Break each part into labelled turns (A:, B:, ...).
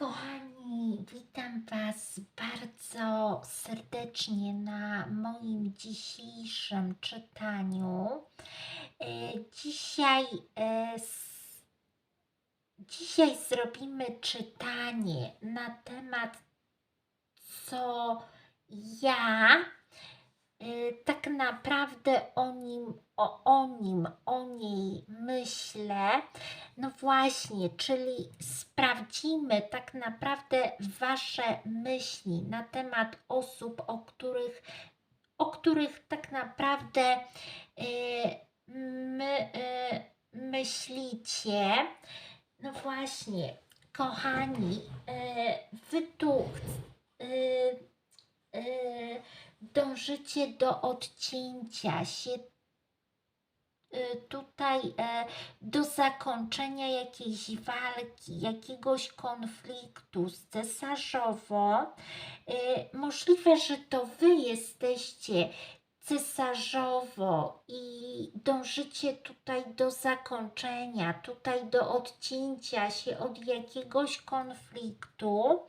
A: Kochani, witam Was bardzo serdecznie na moim dzisiejszym czytaniu. E, Dzisiaj, e, dzisiaj zrobimy czytanie na temat, co ja tak naprawdę o nim, o, o nim, o niej myślę. No właśnie, czyli sprawdzimy tak naprawdę Wasze myśli na temat osób, o których, o których tak naprawdę e, my, e, myślicie. No właśnie, kochani, Wy tu e, e, dążycie do odcięcia się y, tutaj e, do zakończenia jakiejś walki, jakiegoś konfliktu z cesarzową. Y, Możliwe, że to wy jesteście cesarzowo i dążycie tutaj do zakończenia, tutaj do odcięcia się od jakiegoś konfliktu.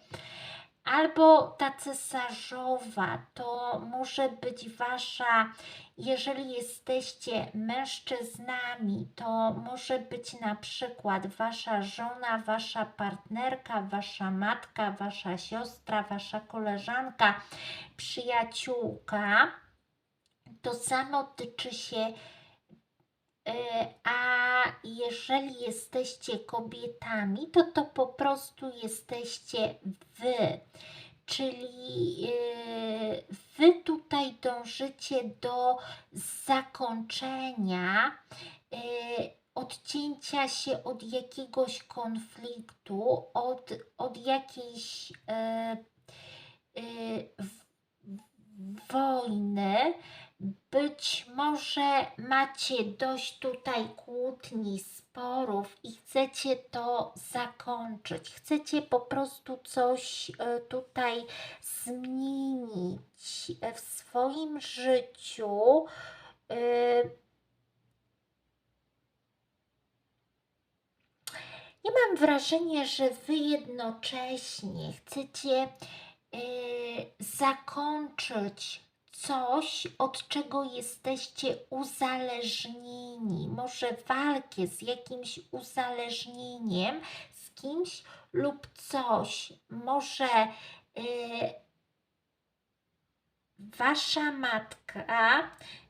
A: Albo ta cesarzowa to może być wasza, jeżeli jesteście mężczyznami, to może być na przykład wasza żona, wasza partnerka, wasza matka, wasza siostra, wasza koleżanka, przyjaciółka. To samo tyczy się A jeżeli jesteście kobietami, to to po prostu jesteście wy. Czyli e, wy tutaj dążycie do zakończenia, e, odcięcia się od jakiegoś konfliktu, od, od jakiejś e, e, wojny. Być może macie dość tutaj kłótni, sporów i chcecie to zakończyć. Chcecie po prostu coś e, tutaj zmienić e, w swoim życiu. E, Ja mam wrażenie, że wy jednocześnie chcecie e, zakończyć coś, od czego jesteście uzależnieni. Może walkę z jakimś uzależnieniem, z kimś lub coś. Może e, wasza matka,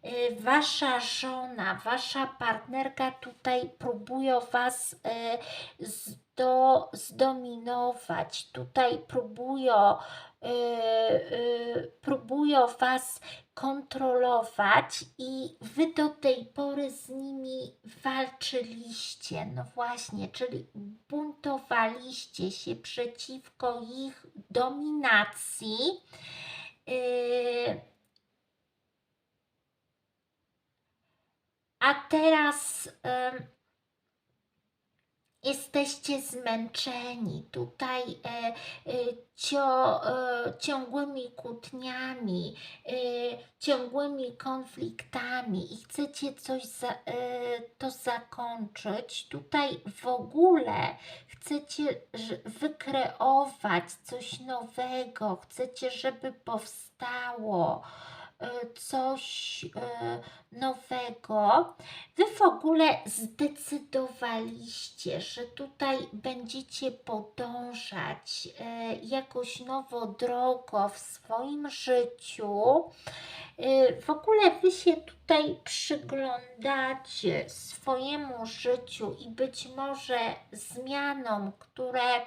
A: y, wasza żona, wasza partnerka tutaj próbują was y, zdo, zdominować, tutaj próbują, próbują was kontrolować i wy do tej pory z nimi walczyliście. No właśnie, czyli buntowaliście się przeciwko ich dominacji. Yy, A teraz jesteście zmęczeni tutaj e, e, cio, e, ciągłymi kłótniami, e, ciągłymi konfliktami i chcecie coś za, e, to zakończyć. Tutaj w ogóle chcecie wykreować coś nowego, chcecie, żeby powstało coś e, nowego. Wy w ogóle zdecydowaliście, że tutaj będziecie podążać e, jakąś nową drogą w swoim życiu. E, w ogóle wy się tutaj przyglądacie swojemu życiu i być może zmianom, które e,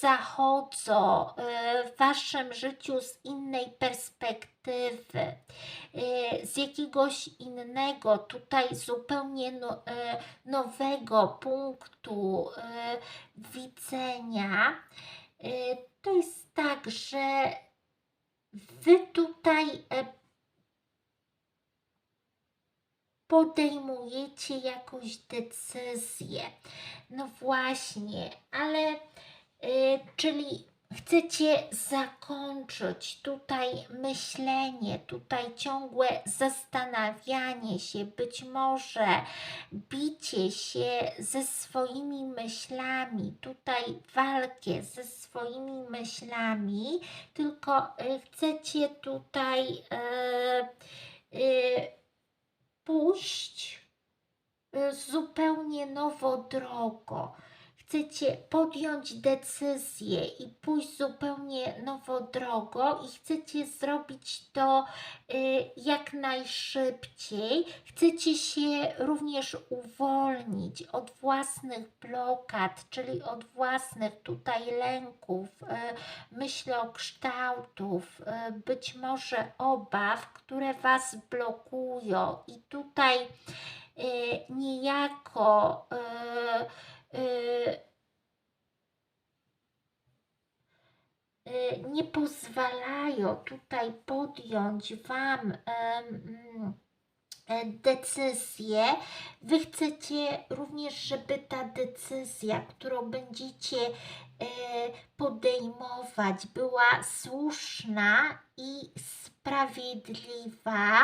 A: zachodzą e, w waszym życiu z innej perspektywy, e, z jakiegoś innego, tutaj zupełnie no, e, nowego punktu e, widzenia. To jest tak, że wy tutaj podejmujecie jakąś decyzję. No właśnie, ale czyli chcecie zakończyć. Tutaj myślenie, tutaj ciągłe zastanawianie się, być może bicie się ze swoimi myślami, tutaj walkę ze swoimi myślami, tylko y, chcecie tutaj y, y, pójść y, zupełnie nową drogą chcecie podjąć decyzję i pójść zupełnie nową drogą i chcecie zrobić to y, jak najszybciej. Chcecie się również uwolnić od własnych blokad, czyli od własnych tutaj lęków, y, myślokształtów, y, być może obaw, które Was blokują i tutaj y, niejako y, nie pozwalają tutaj podjąć Wam mm, e, decyzję. Wy chcecie również, żeby ta decyzja, którą będziecie e, podejmować, była słuszna i sprawiedliwa.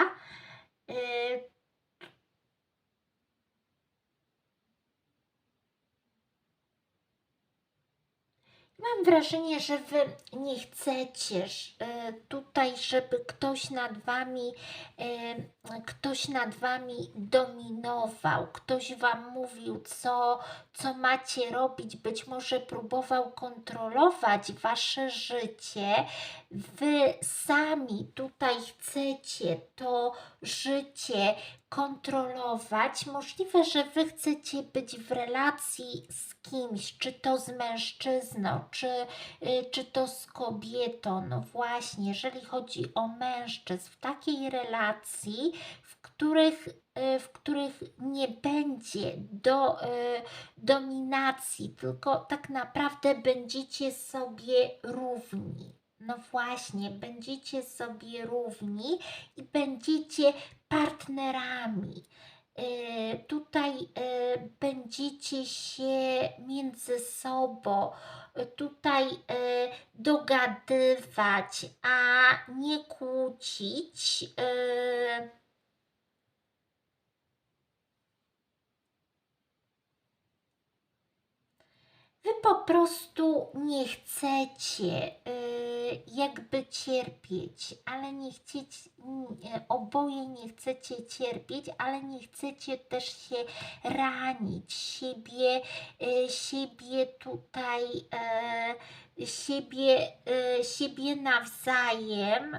A: Mam wrażenie, że Wy nie chcecie e, tutaj, żeby ktoś nad Wami, e, ktoś nad Wami dominował, ktoś Wam mówił, co, co macie robić, być może próbował kontrolować Wasze życie. Wy sami tutaj chcecie to życie kontrolować. Możliwe, że Wy chcecie być w relacji z kimś, czy to z mężczyzną, czy, y, czy to z kobietą. No właśnie, jeżeli chodzi o mężczyzn, w takiej relacji, w których y, w których nie będzie do, y, dominacji, tylko tak naprawdę będziecie sobie równi. No właśnie, będziecie sobie równi i będziecie partnerami. Y, tutaj y, będziecie się między sobą y, tutaj dogadywać, a nie kłócić. Wy po prostu nie chcecie jakby cierpieć, ale nie chcecie, oboje nie chcecie cierpieć, ale nie chcecie też się ranić, siebie, y, siebie tutaj, y, siebie, siebie nawzajem.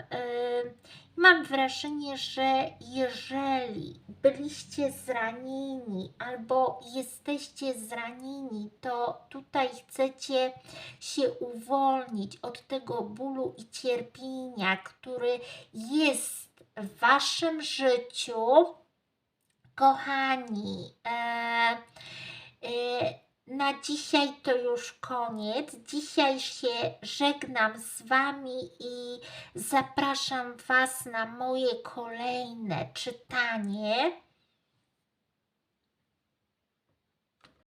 A: Mam wrażenie, że jeżeli byliście zranieni albo jesteście zranieni, to tutaj chcecie się uwolnić od tego bólu i cierpienia, który jest w waszym życiu. Kochani, e, dzisiaj to już koniec. Dzisiaj się żegnam z Wami i zapraszam Was na moje kolejne czytanie.